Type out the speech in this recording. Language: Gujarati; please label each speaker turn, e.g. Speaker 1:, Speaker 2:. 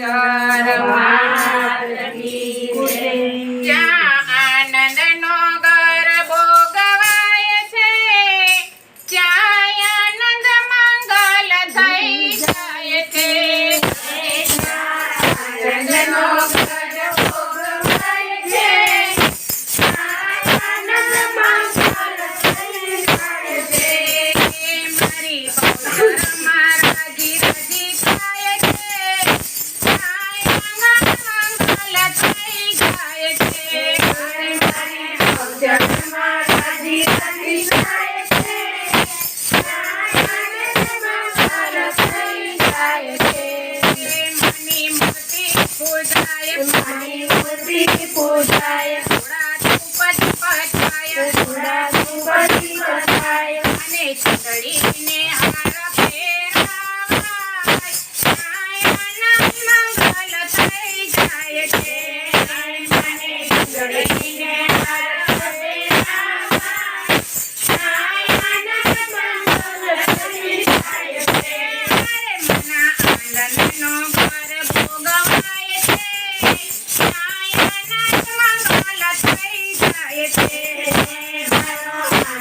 Speaker 1: Gracias. પૂજાય અને ચટડીને